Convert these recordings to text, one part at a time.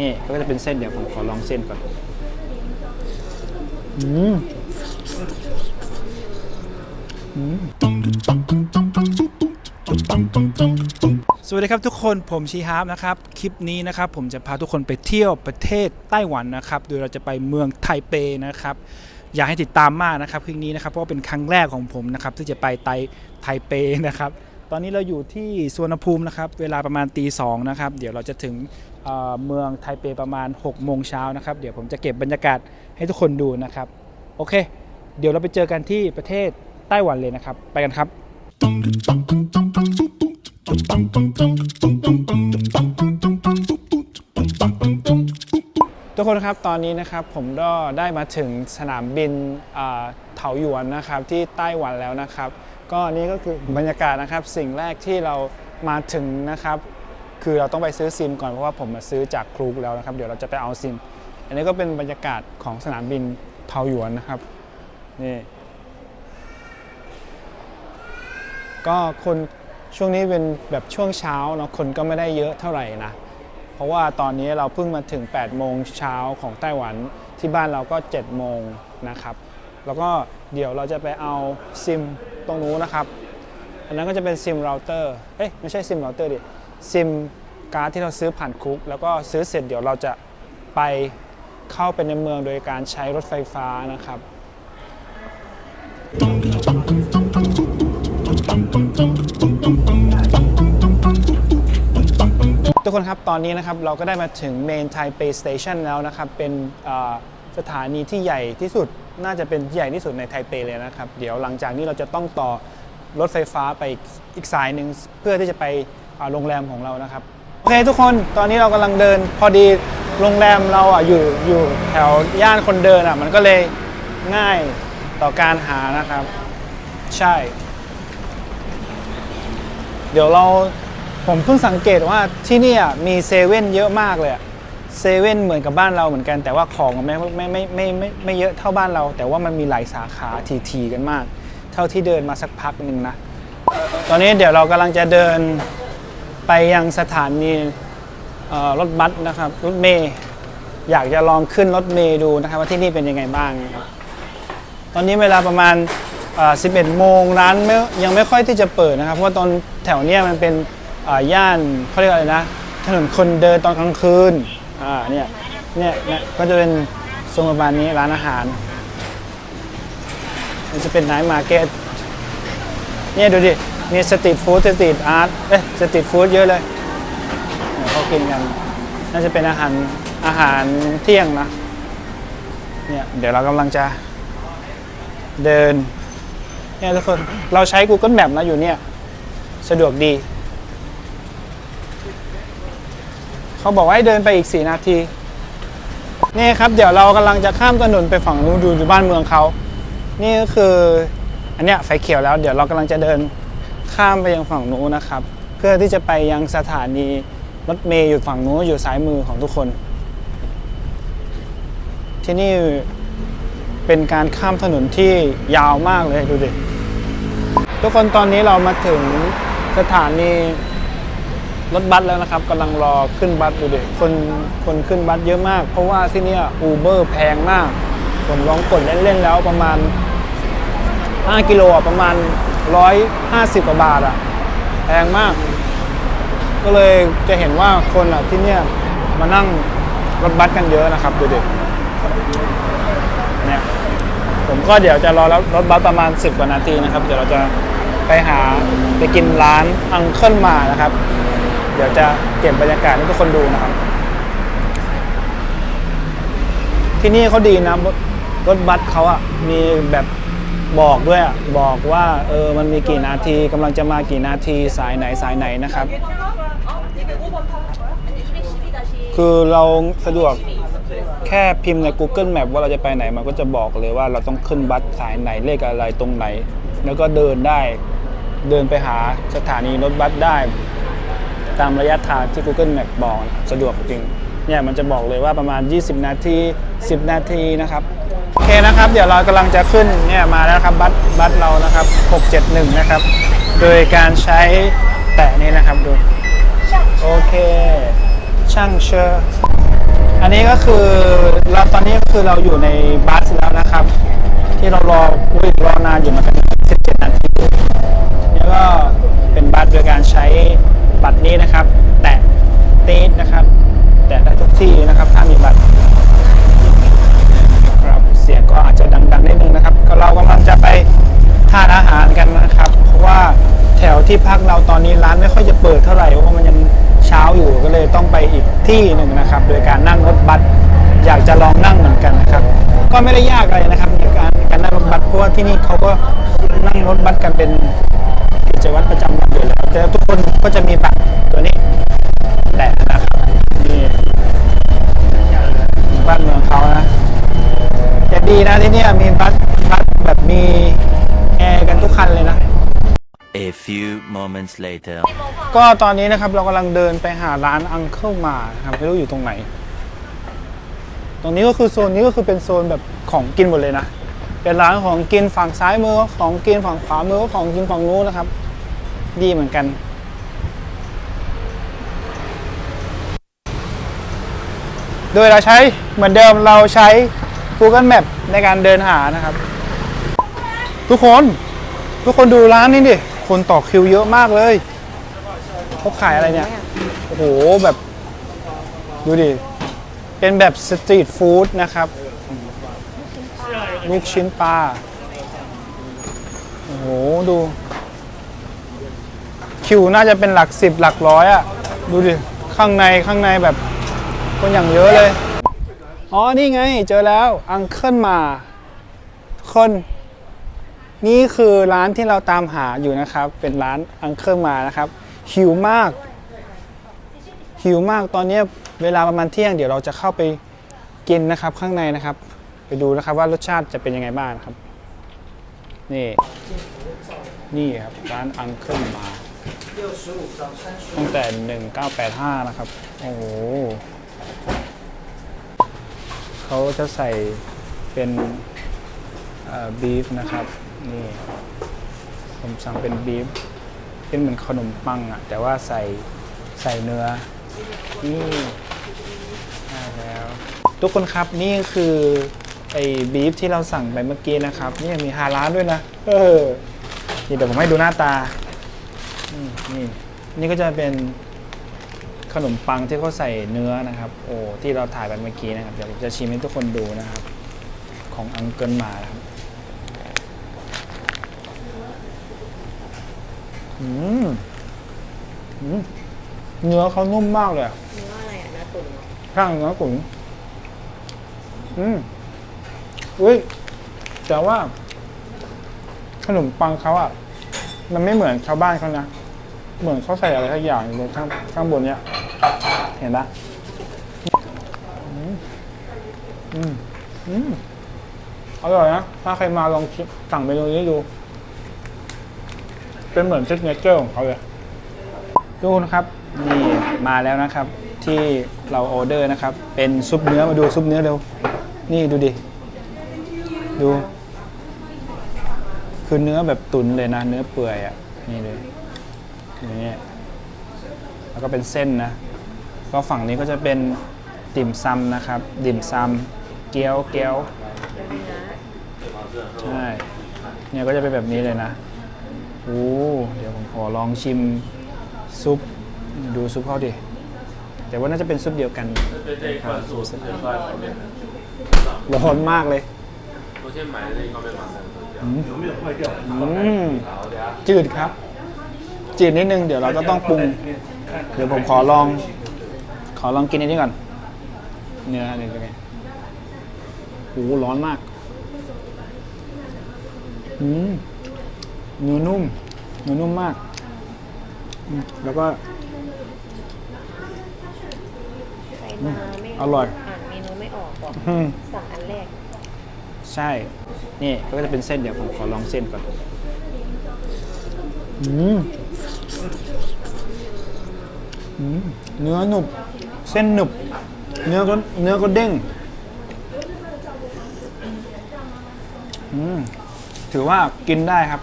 นี่ก็จะเป็นเส้นเดี๋ยวผมขอลองเส้นก่อนอืมอืมสวัสดีครับทุกคนผมชีฮาร์ฟนะครับ คลิปนี้นะครับผมจะพาทุกคนไปเที่ยวประเทศไต้หวันนะครับ โดยเราจะไปเมืองไทเปนะครับ อยากให้ติดตามมากนะครับคลิปนี้นะครับเพราะว่าเป็นครั้งแรกของผมนะครับที่จะไปไตไทเปนะครับ ตอนนี้เราอยู่ที่สวนภูมินะครับ เวลาประมาณตีสองนะครับ เดี๋ยวเราจะถึง เมืองไทเปประมาณ 6 โมงเช้านะครับ เดี๋ยวผมจะเก็บบรรยากาศให้ทุกคนดูนะครับ โอเค เดี๋ยวเราไปเจอกันที่ประเทศไต้หวันเลยนะครับ ไปกันครับ ทุกคนครับตอนนี้นะครับผมก็ได้มาถึงสนามบินเถาหยวนนะครับที่ไต้หวันแล้วนะครับ ก็นี่ก็คือบรรยากาศนะครับสิ่งแรกที่เรามาถึงนะครับ คือเราต้องไปซื้อซิมก่อนเพราะว่าผมมาซื้อจากครูกแล้วนะครับ เดี๋ยวเราจะไปเอาซิม อันนี้ก็เป็นบรรยากาศของสนามบินเถาหยวนนะครับนี่ก็คนช่วงนี้เป็นแบบช่วงเช้าเนาะคนก็ไม่ได้เยอะเท่าไหร่นะเพราะว่าตอนนี้เราเพิ่งมาถึง 8 โมงเช้าของไต้หวันที่บ้านเราก็ 7 โมงนะครับ แล้วก็เดี๋ยวเราจะไปเอาซิมตรงนู้นนะครับ อันนั้นก็จะเป็นซิมเราเตอร์เอ้ยไม่ใช่ซิมเราเตอร์ดิ ซิมการ์ดที่เราซื้อผ่านคุก แล้วก็ซื้อเสร็จเดี๋ยวเราจะไปเข้าไปในเมืองโดยการใช้รถไฟฟ้านะครับ ทุกคนครับตอนนี้นะครับเราก็ได้มาถึง Main Taipei Station แล้วนะครับ เป็นสถานีที่ใหญ่ที่สุดน่าจะเป็นใหญ่ที่สุดในไทเปเลยนะครับ เดี๋ยวหลังจากนี้เราจะต้องต่อรถไฟฟ้าไปอีกสายหนึ่งเพื่อที่จะไป โรงแรมของเรานะครับ โอเคทุกคนตอนนี้เรากำลังเดิน พอดีโรงแรมเราอะอยู่อยู่แถวย่านคนเดินอะมันก็เลยง่ายต่อการหานะครับ ใช่ เดี๋ยวเราผมเพิ่งสังเกตว่าที่นี่อะมีเซเว่นเยอะมากเลยอะเซเว่นเหมือนกับบ้านเราเหมือนกัน แต่ว่าของไม่ไม่ไม่ไม่ไม่ไม่เยอะเท่าบ้านเรา แต่ว่ามันมีหลายสาขาทีทีๆกันมาก เท่าที่เดินมาสักพักหนึ่งนะ ตอนนี้เดี๋ยวเรากำลังจะเดิน ไปยังสถานีรถบัสนะครับรถเมย์อยากจะลองขึ้นรถเมย์ดูนะครับ ว่าที่นี่เป็นยังไงบ้างนะครับตอนนี้เวลาประมาณเอ่อ11 โมงร้านไม่ยังไม่ค่อยที่จะเปิดนะครับ เพราะว่าตอนแถวเนี้ยมันเป็นย่านเขาเรียกอะไรนะถนนคนเดินตอนกลางคืนอ่าเนี่ยเนี่ยเนี่ยก็จะเป็นทรงประมาณนี้ร้านอาหารมันจะเป็นไนท์มาร์เก็ตเนี่ยดูดิ มีสตรีทฟู้ดสตรีทอาร์ตเอ้ยสตรีทฟู้ดเยอะเลยเขากินกัน น่าจะเป็นอาหารอาหารเที่ยงนะเนี่ยเดี๋ยวเรากำลังจะเดินเนี่ยทุกคนเราใช้ Google Map นะอยู่เนี่ย สะดวกดี เขาบอกว่าให้เดินไปอีก 4 นาทีนี่ครับ เดี๋ยวเรากำลังจะข้ามถนนไปฝั่งนู้นดูอยู่บ้านเมืองเขา นี่ก็คือ อันเนี้ยไฟเขียวแล้ว เดี๋ยวเรากำลังจะเดิน ข้ามไปยังฝั่งนู้นนะครับ เพื่อที่จะไปยังสถานีรถเมย์อยู่ฝั่งนู้นอยู่ซ้ายมือของทุกคน ที่นี่เป็นการข้ามถนนที่ยาวมากเลยดูดิทุกคนตอนนี้เรามาถึงสถานีรถบัสแล้วนะครับกำลังรอขึ้นบัสดูดิคนคนขึ้นบัสเยอะมาก เพราะว่าที่นี่อูเบอร์แพงมาก ผมลองกดเล่นๆแล้วประมาณ 5 กิโลประมาณ 150กว่าบาทอะแพงมาก ก็เลยจะเห็นว่าคนอะที่เนี่ยมานั่งรถบัสกันเยอะนะครับดูดิเนี่ยผมก็เดี๋ยวจะรอรถบัสประมาณ 10 กว่านาทีนะครับ เดี๋ยวเราจะไปหาไปกินร้านอังเคิลมานะครับ เดี๋ยวจะเก็บบรรยากาศให้ทุกคนดูนะครับ ที่นี่เขาดีนะรถรถบัสเขาอะมีแบบ บอกด้วยอะบอกว่าเออมันมีกี่นาทีกำลังจะมากี่นาทีสายไหนสายไหนนะครับ คือเราสะดวกแค่พิมพ์ใน Google Map ว่าเราจะไปไหนมันก็จะบอกเลยว่าเราต้องขึ้นบัสสายไหนเลขอะไรตรงไหน แล้วก็เดินได้เดินไปหาสถานีรถบัสได้ ตามระยะทางที่ Google Map บอกนะครับสะดวกจริงเนี่ยมันจะบอกเลยว่าประมาณ 20 นาที 10 นาทีนะครับ อเคนะครับ เดี๋ยวเรากำลังจะขึ้นเนี่ยมาแล้วครับบัสบัสเรานะครับ 671 นะครับ โดยการใช้แตะนี้นะครับดูโอเคช่างเชอร์อันนี้ก็คือเราตอนนี้ก็คือเราอยู่ในบัสแล้วนะครับ ที่เรารออุ้ยรอนานอยู่มือนกัน17 นาทีนี่ก็เป็นบัสโดยการใช้บัตรนี้นะครับ แตะตีดนะครับ แตะได้ทุกที่นะครับถ้ามีบัตร สียงก็อาจจะดังๆนิดนึงนะครับ ก็เรากำลังจะไปทานอาหารกันนะครับ เพราะว่าแถวที่พักเราตอนนี้ร้านไม่ค่อยจะเปิดเท่าไหร่เพราะมันยังเช้าอยู่ก็เลยต้องไปอีกที่หนึ่งนะครับ โดยการนั่งรถบัสอยากจะลองนั่งเหมือนกันนะครับ ก็ไม่ได้ยากอะไรนะครับในการการนั่งรถบัสเพราะว่าที่นี่เขาก็นั่งรถบัสกันเป็นกิจวัตรประจำวันอยู่แล้วแต่ทุกคนก็จะมีบัตรตัวนี้แตะนะครับนี่บ้านเมืองเขา ดีนะที่เนี่ยมีบัสบัสแบบมีแอร์กันทุกคันเลยนะ A few moments later. ก็ตอนนี้นะครับเรากำลังเดินไปหาร้านอังเคิลมานะครับไม่รู้อยู่ตรงไหน ตรงนี้ก็คือโซนนี้ก็คือเป็นโซนแบบของกินหมดเลยนะ เป็นร้านของกินฝั่งซ้ายมือก็ของกินฝั่งขวามือก็ของกินฝั่งนู้นนะครับ ดีเหมือนกันโดยเราใช้เหมือนเดิมเราใช้ Google Map ในการเดินหานะครับ ทุกคนทุกคนดูร้านนี้ดิ คนต่อคิวเยอะมากเลยเขาขายอะไรเนี่ย โอ้โหแบบ ดูดิ เป็นแบบสตรีทฟู้ดนะครับ ลูกชิ้นปลา โอ้โห ดู คิวน่าจะเป็นหลักสิบหลักร้อยอะดูดิ ข้างในข้างในแบบ คนอย่างเยอะเลย อ๋อ นี่ไง เจอแล้วอังเคิลมา คน นี่คือร้านที่เราตามหาอยู่นะครับ เป็นร้านอังเคิลมานะครับ หิวมาก หิวมากตอนนี้เวลาประมาณเที่ยงเดี๋ยวเราจะเข้าไปกินนะครับข้างในนะครับ ไปดูนะครับว่ารสชาติจะเป็นยังไงบ้างครับ นี่ นี่ครับร้านอังเคิลมาตั้งแต่ 1985 นะครับ โอ้โห เขาจะใส่เป็นบีฟนะครับนี่ผมสั่งเป็นบีฟเป็นเหมือนขนมปังอะแต่ว่าใส่ใส่เนื้อนี่ได้แล้ว ทุกคนครับนี่คือไอ้บีฟที่เราสั่งไปเมื่อกี้นะครับ นี่มีฮาร้านด้วยนะ เออนี่เดี๋ยวผมให้ดูหน้าตานี่นี่นี่ก็จะเป็น ขนมปังที่เขาใส่เนื้อนะครับ โอ้ที่เราถ่ายไปเมื่อกี้นะครับ เดี๋ยวผมจะชิมให้ทุกคนดูนะครับ ของอังเกิลมานะครับอืมอืมเนื้อเขานุ่มมากเลยอะเนื้ออะไรอะเนื้อตุ๋นเหรอข้างเนื้อตุ๋นอืมอุ้ยแต่ว่า ขนมปังเขาอะมันไม่เหมือนชาวบ้านเขานะ เหมือนเขาใส่อะไรสักอย่างอยู่ข้างข้างบนเนี้ย เห็นปะอืมอืมอร่อยนะ ถ้าใครมาลองชิมสั่งเมนูนี้ดู เป็นเหมือนซิกเนเจอร์ของเขาเลย ดูนะครับ นี่มาแล้วนะครับ ที่เราออเดอร์นะครับ เป็นซุปเนื้อมาดูซุปเนื้อเร็ว นี่ดูดิ ดู คือเนื้อแบบตุ๋นเลยนะ เนื้อเปื่อยอะ นี่เลย นี้แล้วก็เป็นเส้นนะ ก็ฝั่งนี้ก็จะเป็นติ่มซำนะครับ ติ่มซำเกี๊ยวเกี๊ยวใช่เนี่ยก็จะเป็นแบบนี้เลยนะโอ้เดี๋ยวผมขอลองชิมซุป ดูซุปเขาดิ แต่ว่าน่าจะเป็นซุปเดียวกันร้อนมากเลยจืดครับ จืดนิดนึงเดี๋ยวเราก็ต้องปรุง เดี๋ยวผมขอลอง ขอลองกินอันนี้ก่อน เนื้อเนี่ยเป็นไงโอ้โหร้อนมากอืมเนื้อนุ่มเนื้อนุ่มมากอืมแล้วก็ใส่มาไม่อร่อย อ่านเมนูไม่ออกบอกอืมสั่งอันแรก ใช่ นี่ก็จะเป็นเส้นเดี๋ยวผมขอลองเส้นก่อน อืมอืม เนื้อหนุบ เส้นหนุบ เนื้อก็เนื้อก็เด้งถือว่ากินได้ครับ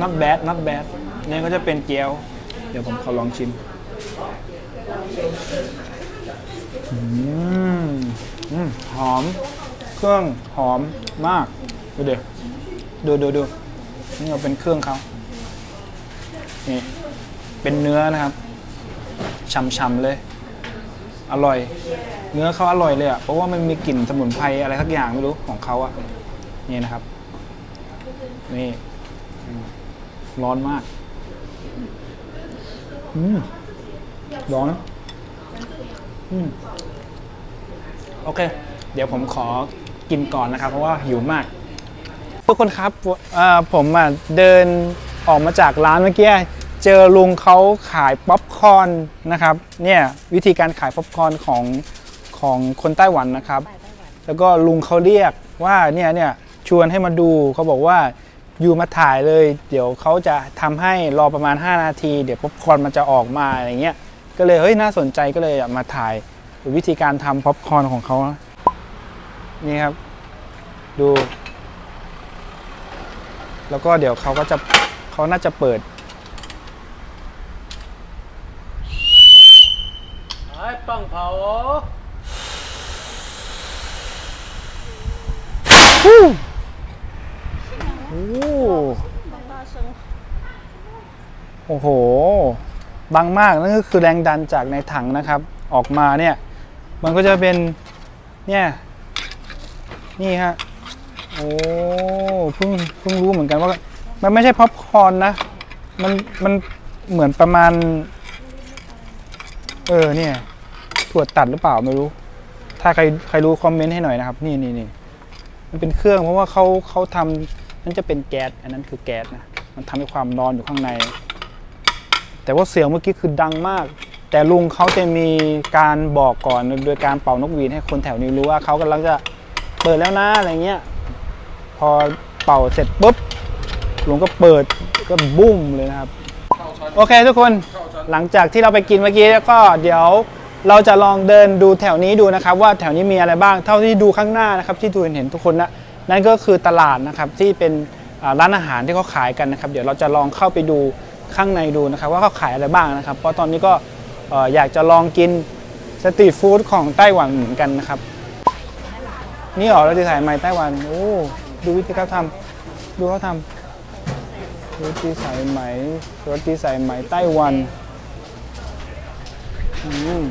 นนะ not bad not bad นี่ก็จะเป็นเกี๊ยว เดี๋ยวผมขอลองชิมอืมอืมหอม เครื่องหอมมาก ดูเดี๋ยวดูดูดูนี่เราเป็นเครื่องเขานี่เป็นเนื้อนะครับ ฉ่ำๆเลย อร่อย เนื้อเขาอร่อยเลยอะเพราะว่ามันมีกลิ่นสมุนไพรอะไรสักอย่างไม่รู้ของเขาอะนี่นะครับ นี่ร้อนมากอืมร้อนนะอืมโอเค เดี๋ยวผมขอกินก่อนนะครับ เพราะว่าหิวมากทุกคนครับผมอะเดินออกมาจากร้านเมื่อกี้ เจอลุงเขาขายป๊อปคอร์นนะครับเนี่ยวิธีการขายป๊อปคอร์นของของคนไต้หวันนะครับ แล้วก็ลุงเขาเรียกว่าเนี่ยเนี่ยชวนให้มาดูเขาบอกว่าอยู่มาถ่ายเลย เดี๋ยวเขาจะทำให้รอประมาณ 5 นาที เดี๋ยวป๊อปคอร์นมันจะออกมาอะไรเงี้ยก็เลยเฮ้ยน่าสนใจก็เลยมาถ่ายวิธีการทำป๊อปคอร์นของเขานี่ครับ ดู แล้วก็เดี๋ยวเขาก็จะเขาน่าจะเปิด ไอ้ปังเผาโอ้โอ้โห บางมากนั่นก็คือแรงดันจากในถังนะครับ ออกมาเนี่ย มันก็จะเป็น เนี่ย นี่ฮะ โอ้เพิ่งเพิ่งรู้เหมือนกันว่า มันไม่ใช่พ็อปคอนนะ มัน มันเหมือนประมาณ เออ เนี่ย ถั่วตัดหรือเปล่าไม่รู้ ถ้าใครใครรู้คอมเมนต์ให้หน่อยนะครับ นี่นี่นี่มันเป็นเครื่องเพราะว่าเขาเขาทำนั่นจะเป็นแก๊ส อันนั้นคือแก๊สนะ มันทำให้ความร้อนอยู่ข้างใน แต่ว่าเสียงเมื่อกี้คือดังมาก แต่ลุงเขาจะมีการบอกก่อนโดยการเป่านกหวีดให้คนแถวนี้รู้ว่าเขากำลังจะเปิดแล้วนะอะไรเงี้ย พอเป่าเสร็จปุ๊บลุงก็เปิดก็บุ้มเลยนะครับ โอเคทุกคนหลังจากที่เราไปกินเมื่อกี้แล้วก็เดี๋ยว เราจะลองเดินดูแถวนี้ดูนะครับ ว่าแถวนี้มีอะไรบ้าง เท่าที่ดูข้างหน้านะครับที่ดูเห็นทุกคนนะนั่นก็คือตลาดนะครับที่เป็นร้านอาหารที่เขาขายกันนะครับ เดี๋ยวเราจะลองเข้าไปดูข้างในดูนะครับ ว่าเขาขายอะไรบ้างนะครับ เพราะตอนนี้ก็อยากจะลองกินสตรีทฟู้ดของไต้หวันเหมือนกันนะครับ นี่เหรอเราจะถ่ายไม้ไต้หวันโอ้ดูวิธีเขาทำดูเขาทำรถที่สายไหมรถที่สายไหมไต้หวันอืม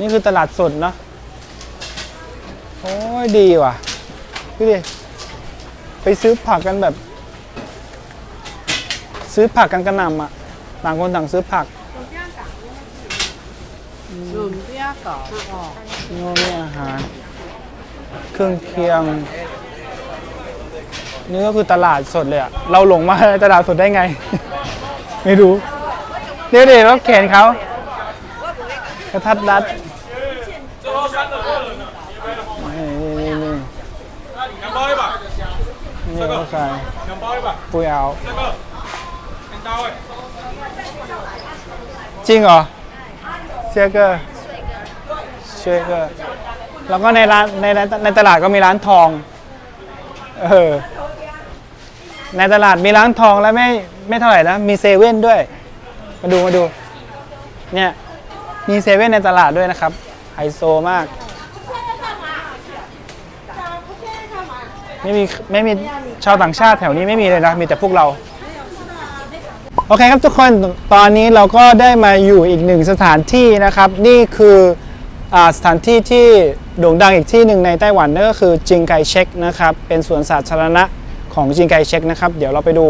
นี่คือตลาดสดเนอะโอ้ยดีว่ะดูดิไปซื้อผักกันแบบ ซื้อผักกันกระหน่ำอะต่างคนต่างซื้อผักหนุ่มเปี้ยก่ออ๋อนี่ก็มีอาหารเครื่องเคียงนี่ก็คือตลาดสดเลยอะเราหลงมาในตลาดสดได้ไง ไม่รู้เดี๋ยวเดี๋ยวรถเข็นเขากระทัดรัด นี่ก็ใส่ 两包一把， ปุยเอา 这个两刀哎。 จริงเหรอเชื่อเกอร์เชื่อเกอร์แล้วก็ในร้านในในในตลาดก็มีร้านทอง เออ ในตลาดมีร้านทองแล้วไม่ไม่เท่าไหร่นะ มีเซเว่นด้วย มาดูมาดู เนี่ย มีเซเว่นในตลาดด้วยนะครับ ไฮโซมาก ไม่มีไม่มีชาวต่างชาติแถวนี้ไม่มีเลยนะ มีแต่พวกเรา โอเคครับทุกคนตอนนี้เราก็ได้มาอยู่อีกหนึ่งสถานที่นะครับ นี่คืออสถานที่ที่โด่งดังอีกที่หนึ่งในไต้หวันนั่นก็คือจิงไคเช็กนะครับเป็นสวนสาธารณะของจิงไคเช็กนะครับ เดี๋ยวเราไปดู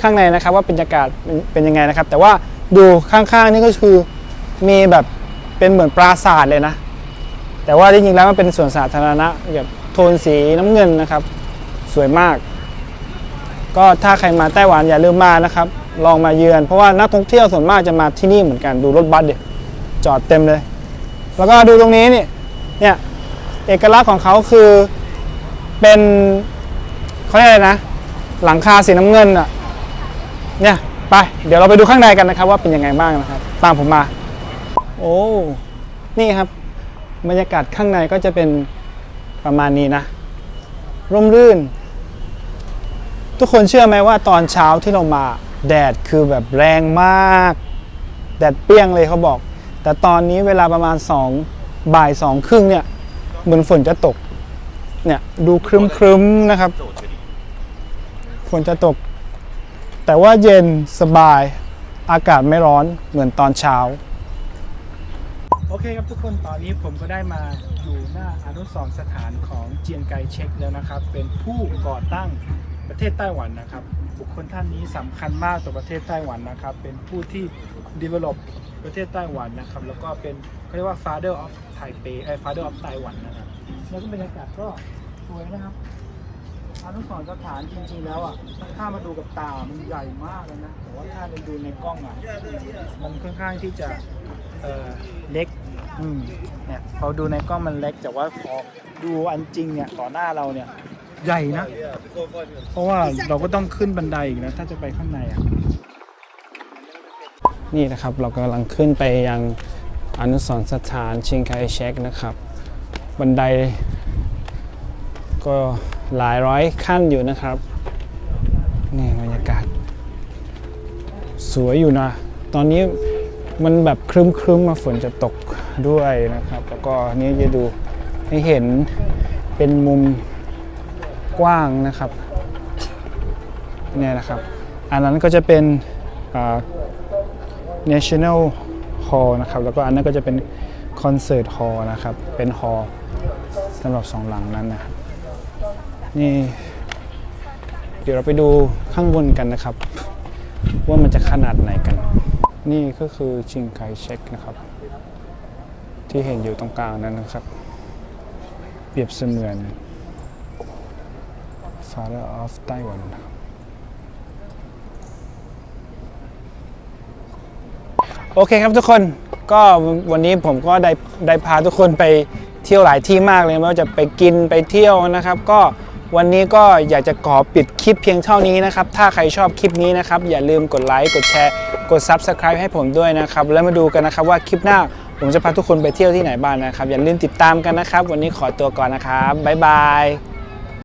ข้างในนะครับว่าบรรยากาศเป็นยังไงนะครับ แต่ว่าดูข้างๆนี่ก็คือมีแบบเป็นเหมือนปราสาทเลยนะ แต่ว่าจริงๆแล้วมันเป็นสวนสาธารณะแบบโทนสีน้ำเงินนะครับ สวยมาก ก็ถ้าใครมาไต้หวันอย่าลืมมานะครับ ลองมาเยือนเพราะว่านักท่องเที่ยวส่วนมากจะมาที่นี่เหมือนกันดูรถบัสเดี๋ยจอดเต็มเลย แล้วก็ดูตรงนี้นี่เนี่ยเอกลักษณ์ของเขาคือเป็นเขาเรียกอะไรนะ หลังคาสีน้ำเงินอะเนี่ยไปเดี๋ยวเราไปดูข้างในกันนะครับ ว่าเป็นยังไงบ้างนะครับ ตามผมมา โอ้นี่ครับ บรรยากาศข้างในก็จะเป็นประมาณนี้นะ ร่มรื่น ทุกคนเชื่อไหมว่าตอนเช้าที่เรามาแดดคือแบบแรงมาก แดดเปรี้ยงเลยเขาบอก แต่ตอนนี้เวลาประมาณสองบ่ายสองครึ่งเนี่ยเหมือนฝนจะตก เนี่ยดูครึ้มครึ้มนะครับ ฝนจะตก แต่ว่าเย็นสบายอากาศไม่ร้อนเหมือนตอนเช้า โอเคครับทุกคนตอนนี้ผมก็ได้มาอยู่หน้าอนุสรณ์สถานของเจียงไคเช็กแล้วนะครับ เป็นผู้ก่อตั้ง ประเทศไต้หวันนะครับ บุคคลท่านนี้สำคัญมากต่อประเทศไต้หวันนะครับ เป็นผู้ที่ develop ประเทศไต้หวันนะครับ แล้วก็เป็นเขาเรียกว่า father of Taipei ไอ้ father of ไต้หวันนะครับแล้วก็บรรยากาศก็สวยนะครับอนุสรณ์สถานจริงๆแล้วอะถ้ามาดูกับตา มันใหญ่มากเลยนะ แต่ว่าถ้าเราดูในกล้องอะ มันค่อนข้างที่จะเอ่อเล็ก อืมเนี่ยพอดูในกล้องมันเล็ก แต่ว่าพอดูอันจริงเนี่ยต่อหน้าเราเนี่ย ใหญ่นะ เพราะว่าเราก็ต้องขึ้นบันไดอีกนะ ถ้าจะไปข้างในอะ นี่นะครับเรากำลังขึ้นไปยังอนุสรณ์สถานชิงไคเชกนะครับ บันได ก็หลายร้อยขั้นอยู่นะครับ นี่บรรยากาศ สวยอยู่นะ ตอนนี้มันแบบครึ้มครึ้มๆมาฝนจะตกด้วยนะครับ แล้วก็นี่จะดูให้เห็นเป็นมุม กว้างนะครับเนี่ยนะครับ อันนั้นก็จะเป็น National Hall นะครับ แล้วก็อันนั้นก็จะเป็น Concert Hall นะครับ เป็นฮอลสำหรับสองหลังนั้นนะครับนี่เดี๋ยวเราไปดูข้างบนกันนะครับ ว่ามันจะขนาดไหนกัน นี่ก็คือชิงไคเช็กนะครับ ที่เห็นอยู่ตรงกลางนั้นนะครับ เปรียบเสมือน Father of Taiwan นะครับโอเคครับทุกคนก็วันนี้ผมก็ได้ได้พาทุกคนไปเที่ยวหลายที่มากเลยไม่ว่าจะไปกินไปเที่ยวนะครับ ก็วันนี้ก็อยากจะขอปิดคลิปเพียงเท่านี้นะครับ ถ้าใครชอบคลิปนี้นะครับ อย่าลืมกดไลค์กดแชร์ กด Subscribe ให้ผมด้วยนะครับ แล้วมาดูกันนะครับว่าคลิปหน้าผมจะพาทุกคนไปเที่ยวที่ไหนบ้างนะครับ อย่าลืมติดตามกันนะครับ วันนี้ขอตัวก่อนนะครับบ๊ายบาย